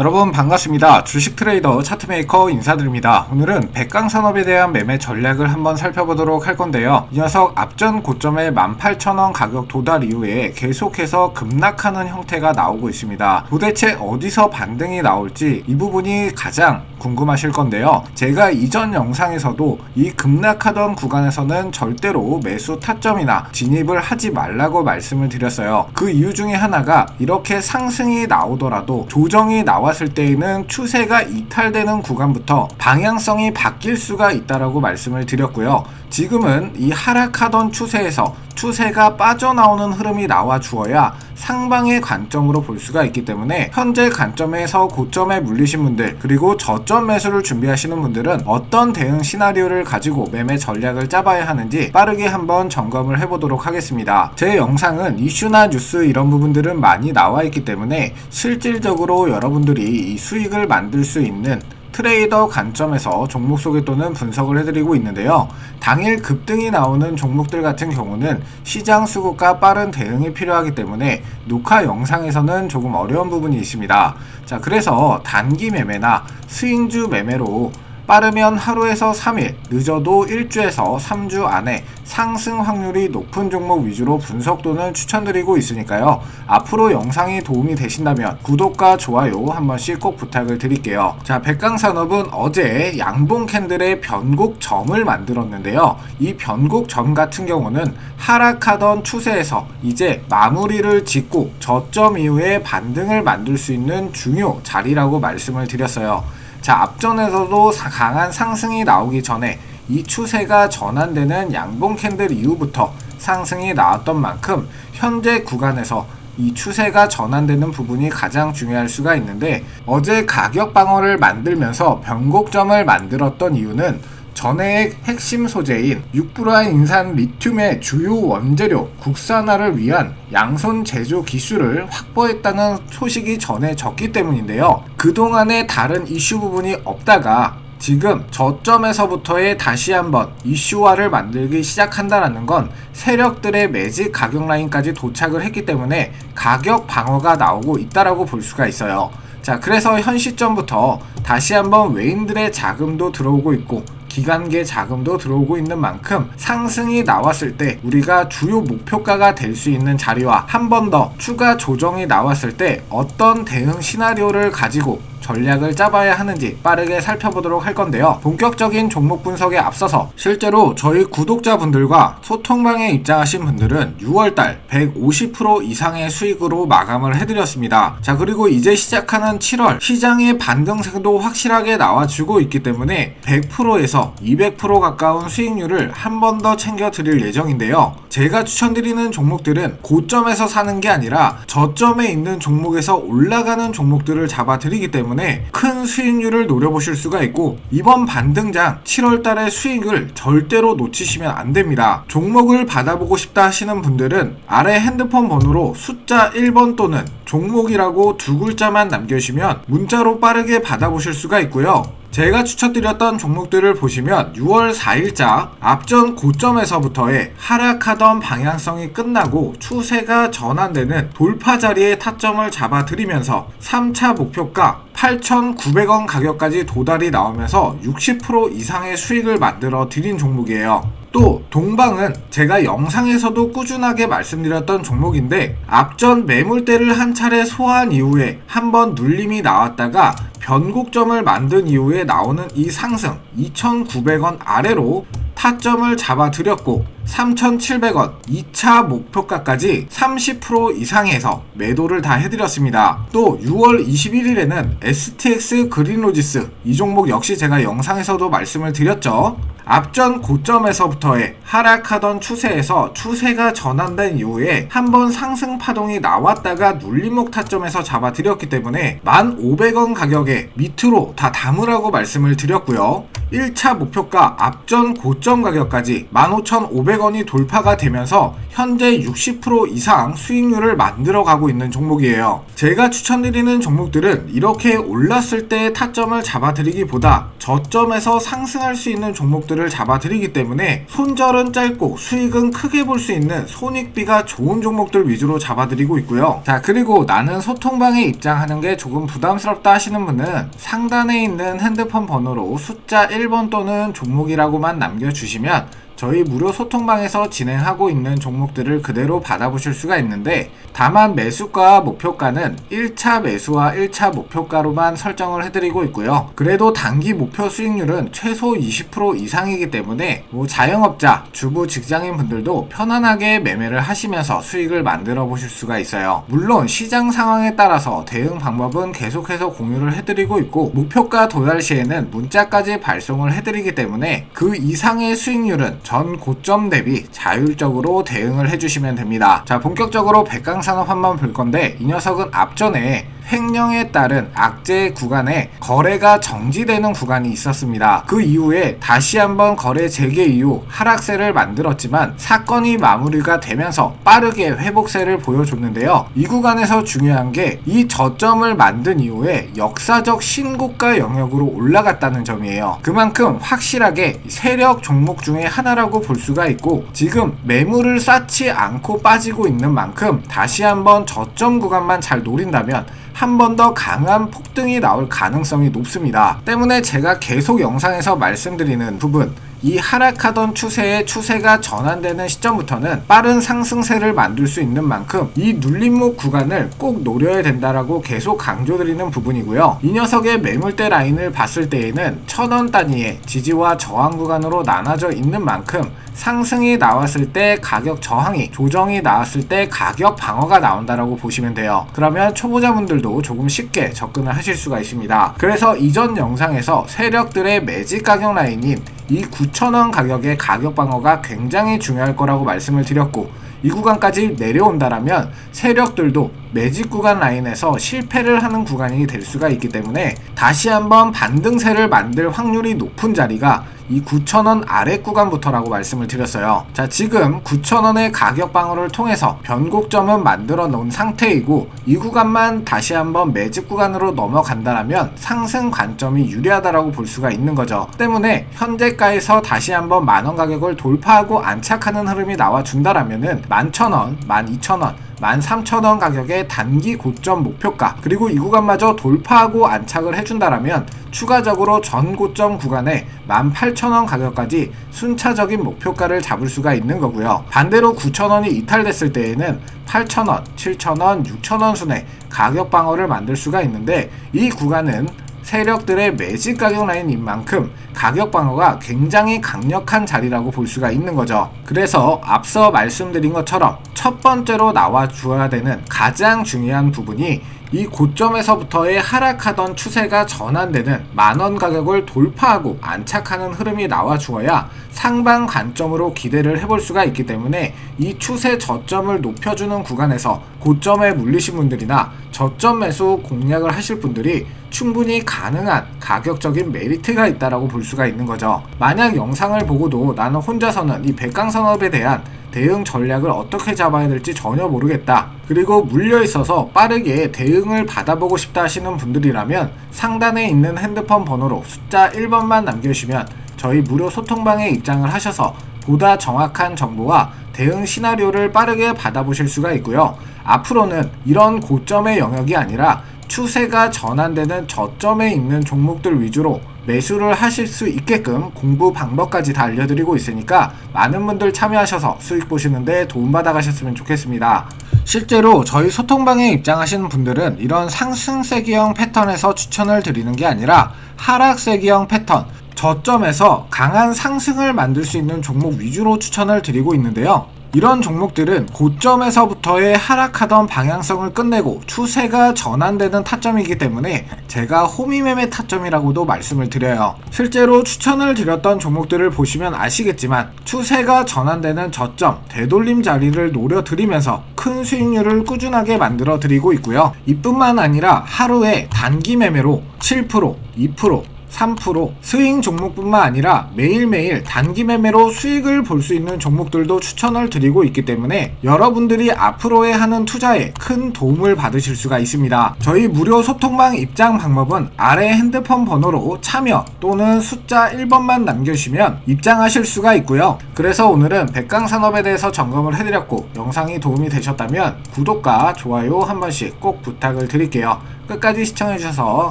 여러분 반갑습니다. 주식 트레이더 차트메이커 인사드립니다. 오늘은 백강 산업에 대한 매매 전략을 한번 살펴보도록 할 건데요. 이 녀석 앞전 고점의 18,000원 가격 도달 이후에 계속해서 급락하는 형태가 나오고 있습니다. 도대체 어디서 반등이 나올지 이 부분이 가장 궁금하실 건데요. 제가 이전 영상에서도 이 급락하던 구간에서는 절대로 매수 타점이나 진입을 하지 말라고 말씀을 드렸어요. 그 이유 중에 하나가 이렇게 상승이 나오더라도 조정이 나 왔을 때에는 추세가 이탈되는 구간부터 방향성이 바뀔 수가 있다라고 말씀을 드렸고요. 지금은 이 하락하던 추세에서 추세가 빠져나오는 흐름이 나와 주어야 상방의 관점으로 볼 수가 있기 때문에 현재 관점에서 고점에 물리신 분들 그리고 저점 매수를 준비하시는 분들은 어떤 대응 시나리오를 가지고 매매 전략을 짜봐야 하는지 빠르게 한번 점검을 해보도록 하겠습니다. 제 영상은 이슈나 뉴스 이런 부분들은 많이 나와 있기 때문에 실질적으로 여러분들이 이 수익을 만들 수 있는 트레이더 관점에서 종목 소개 또는 분석을 해드리고 있는데요. 당일 급등이 나오는 종목들 같은 경우는 시장 수급과 빠른 대응이 필요하기 때문에 녹화 영상에서는 조금 어려운 부분이 있습니다. 자, 그래서 단기 매매나 스윙주 매매로 빠르면 하루에서 3일, 늦어도 1주에서 3주 안에 상승 확률이 높은 종목 위주로 분석 또는 추천드리고 있으니까요. 앞으로 영상이 도움이 되신다면 구독과 좋아요 한 번씩 꼭 부탁을 드릴게요. 자, 백강산업은 어제 양봉 캔들의 변곡점을 만들었는데요. 이 변곡점 같은 경우는 하락하던 추세에서 이제 마무리를 짓고 저점 이후에 반등을 만들 수 있는 중요 자리라고 말씀을 드렸어요. 자, 앞전에서도 사- 강한 상승이 나오기 전에 이 추세가 전환되는 양봉 캔들 이후부터 상승이 나왔던 만큼 현재 구간에서 이 추세가 전환되는 부분이 가장 중요할 수가 있는데 어제 가격 방어를 만들면서 변곡점을 만들었던 이유는 전해의 핵심 소재인 육브라 인산 리튬의 주요 원재료 국산화를 위한 양손 제조 기술을 확보했다는 소식이 전해졌기 때문인데요. 그동안의 다른 이슈 부분이 없다가 지금 저점에서부터의 다시 한번 이슈화를 만들기 시작한다라는 건 세력들의 매직 가격 라인까지 도착을 했기 때문에 가격 방어가 나오고 있다라고 볼 수가 있어요. 자, 그래서 현 시점부터 다시 한번 외인들의 자금도 들어오고 있고 기관계 자금도 들어오고 있는 만큼 상승이 나왔을 때 우리가 주요 목표가가 될 수 있는 자리와 한 번 더 추가 조정이 나왔을 때 어떤 대응 시나리오를 가지고 전략을 짜봐야 하는지 빠르게 살펴보도록 할 건데요. 본격적인 종목 분석에 앞서서 실제로 저희 구독자분들과 소통방에 입장하신 분들은 6월달 150% 이상의 수익으로 마감을 해드렸습니다. 자 그리고 이제 시작하는 7월 시장의 반등세도 확실하게 나와주고 있기 때문에 100%에서 200% 가까운 수익률을 한 번 더 챙겨 드릴 예정인데요. 제가 추천드리는 종목들은 고점에서 사는 게 아니라 저점에 있는 종목에서 올라가는 종목들을 잡아 드리기 때문에 큰 수익률을 노려보실 수가 있고 이번 반등장 7월 달의 수익을 절대로 놓치시면 안 됩니다. 종목을 받아보고 싶다 하시는 분들은 아래 핸드폰 번호로 숫자 1번 또는 종목이라고 두 글자만 남겨주시면 문자로 빠르게 받아보실 수가 있고요. 제가 추천드렸던 종목들을 보시면 6월 4일자 앞전 고점에서부터의 하락하던 방향성이 끝나고 추세가 전환되는 돌파 자리에 타점을 잡아드리면서 3차 목표가 8,900원 가격까지 도달이 나오면서 60% 이상의 수익을 만들어 드린 종목이에요. 또 동방은 제가 영상에서도 꾸준하게 말씀드렸던 종목인데 앞전 매물대를 한 차례 소화한 이후에 한번 눌림이 나왔다가 변곡점을 만든 이후에 나오는 이 상승 2,900원 아래로 타점을 잡아드렸고 3,700원 2차 목표가까지 30% 이상에서 매도를 다 해드렸습니다. 또 6월 21일에는 STX 그린로지스 이 종목 역시 제가 영상에서도 말씀을 드렸죠. 앞전 고점에서부터의 하락하던 추세에서 추세가 전환된 이후에 한번 상승 파동이 나왔다가 눌림목 타점에서 잡아드렸기 때문에 1,500원 가격에 밑으로 다 담으라고 말씀을 드렸고요. 1차 목표가 앞전 고점 가격까지 15,500원이 돌파가 되면서 현재 60% 이상 수익률을 만들어 가고 있는 종목이에요. 제가 추천드리는 종목들은 이렇게 올랐을 때 타점을 잡아드리기보다 저점에서 상승할 수 있는 종목들을 잡아드리기 때문에 손절은 짧고 수익은 크게 볼 수 있는 손익비가 좋은 종목들 위주로 잡아드리고 있고요. 자, 그리고 나는 소통방에 입장하는 게 조금 부담스럽다 하시는 분은 상단에 있는 핸드폰 번호로 숫자 1번 또는 종목이라고만 남겨주시면 저희 무료 소통방에서 진행하고 있는 종목들을 그대로 받아보실 수가 있는데 다만 매수가 목표가는 1차 매수와 1차 목표가로만 설정을 해드리고 있고요. 그래도 단기 목표 수익률은 최소 20% 이상이기 때문에 뭐 자영업자, 주부 직장인 분들도 편안하게 매매를 하시면서 수익을 만들어 보실 수가 있어요. 물론 시장 상황에 따라서 대응 방법은 계속해서 공유를 해드리고 있고 목표가 도달 시에는 문자까지 발송을 해드리기 때문에 그 이상의 수익률은 전 고점 대비 자율적으로 대응을 해주시면 됩니다. 자, 본격적으로 백강산업 한번 볼 건데 이 녀석은 앞전에 횡령에 따른 악재 구간에 거래가 정지되는 구간이 있었습니다. 그 이후에 다시 한번 거래 재개 이후 하락세를 만들었지만 사건이 마무리가 되면서 빠르게 회복세를 보여줬는데요. 이 구간에서 중요한 게 이 저점을 만든 이후에 역사적 신고가 영역으로 올라갔다는 점이에요. 그만큼 확실하게 세력 종목 중에 하나라고 볼 수가 있고 지금 매물을 쌓지 않고 빠지고 있는 만큼 다시 한번 저점 구간만 잘 노린다면 한 번 더 강한 폭등이 나올 가능성이 높습니다. 때문에 제가 계속 영상에서 말씀드리는 부분 이 하락하던 추세의 추세가 전환되는 시점부터는 빠른 상승세를 만들 수 있는 만큼 이 눌림목 구간을 꼭 노려야 된다라고 계속 강조드리는 부분이고요. 이 녀석의 매물대 라인을 봤을 때에는 천원 단위의 지지와 저항 구간으로 나눠져 있는 만큼 상승이 나왔을 때 가격 저항이 조정이 나왔을 때 가격 방어가 나온다라고 보시면 돼요. 그러면 초보자분들도 조금 쉽게 접근을 하실 수가 있습니다. 그래서 이전 영상에서 세력들의 매직 가격 라인인 이 9,000원 가격의 가격 방어가 굉장히 중요할 거라고 말씀을 드렸고 이 구간까지 내려온다라면 세력들도 매직 구간 라인에서 실패를 하는 구간이 될 수가 있기 때문에 다시 한번 반등세를 만들 확률이 높은 자리가 이 9,000원 아래 구간부터라고 말씀을 드렸어요. 자, 지금 9,000원의 가격 방어를 통해서 변곡점은 만들어 놓은 상태이고 이 구간만 다시 한번 매직 구간으로 넘어간다라면 상승 관점이 유리하다라고 볼 수가 있는 거죠. 때문에 현재가에서 다시 한번 만원 가격을 돌파하고 안착하는 흐름이 나와 준다라면은 11,000원, 12,000원 13,000원 가격의 단기 고점 목표가 그리고 이 구간마저 돌파하고 안착을 해준다라면 추가적으로 전 고점 구간에 18,000원 가격까지 순차적인 목표가를 잡을 수가 있는 거고요. 반대로 9,000원이 이탈됐을 때에는 8,000원, 7,000원, 6,000원 순에 가격 방어를 만들 수가 있는데 이 구간은 세력들의 매직 가격 라인인 만큼 가격 방어가 굉장히 강력한 자리라고 볼 수가 있는 거죠. 그래서 앞서 말씀드린 것처럼 첫 번째로 나와 주어야 되는 가장 중요한 부분이 이 고점에서부터의 하락하던 추세가 전환되는 만원 가격을 돌파하고 안착하는 흐름이 나와 주어야 상방 관점으로 기대를 해볼 수가 있기 때문에 이 추세 저점을 높여주는 구간에서 고점에 물리신 분들이나 저점 매수 공략을 하실 분들이 충분히 가능한 가격적인 메리트가 있다라고 볼 수가 있는 거죠. 만약 영상을 보고도 나는 혼자서는 이 백강산업에 대한 대응 전략을 어떻게 잡아야 될지 전혀 모르겠다. 그리고 물려 있어서 빠르게 대응을 받아보고 싶다 하시는 분들이라면 상단에 있는 핸드폰 번호로 숫자 1번만 남겨주시면 저희 무료 소통방에 입장을 하셔서 보다 정확한 정보와 대응 시나리오를 빠르게 받아보실 수가 있고요. 앞으로는 이런 고점의 영역이 아니라 추세가 전환되는 저점에 있는 종목들 위주로 매수를 하실 수 있게끔 공부 방법까지 다 알려드리고 있으니까 많은 분들 참여하셔서 수익 보시는데 도움받아 가셨으면 좋겠습니다. 실제로 저희 소통방에 입장하시는 분들은 이런 상승세기형 패턴에서 추천을 드리는 게 아니라 하락세기형 패턴 저점에서 강한 상승을 만들 수 있는 종목 위주로 추천을 드리고 있는데요. 이런 종목들은 고점에서부터의 하락하던 방향성을 끝내고 추세가 전환되는 타점이기 때문에 제가 호미매매 타점이라고도 말씀을 드려요. 실제로 추천을 드렸던 종목들을 보시면 아시겠지만 추세가 전환되는 저점, 되돌림 자리를 노려드리면서 큰 수익률을 꾸준하게 만들어 드리고 있고요. 이뿐만 아니라 하루에 단기 매매로 7%, 2%, 3%, 스윙 종목뿐만 아니라 매일매일 단기 매매로 수익을 볼 수 있는 종목들도 추천을 드리고 있기 때문에 여러분들이 앞으로의 하는 투자에 큰 도움을 받으실 수가 있습니다. 저희 무료 소통방 입장 방법은 아래 핸드폰 번호로 참여 또는 숫자 1번만 남겨주시면 입장하실 수가 있고요. 그래서 오늘은 백강산업에 대해서 점검을 해드렸고 영상이 도움이 되셨다면 구독과 좋아요 한 번씩 꼭 부탁을 드릴게요. 끝까지 시청해주셔서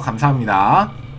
감사합니다.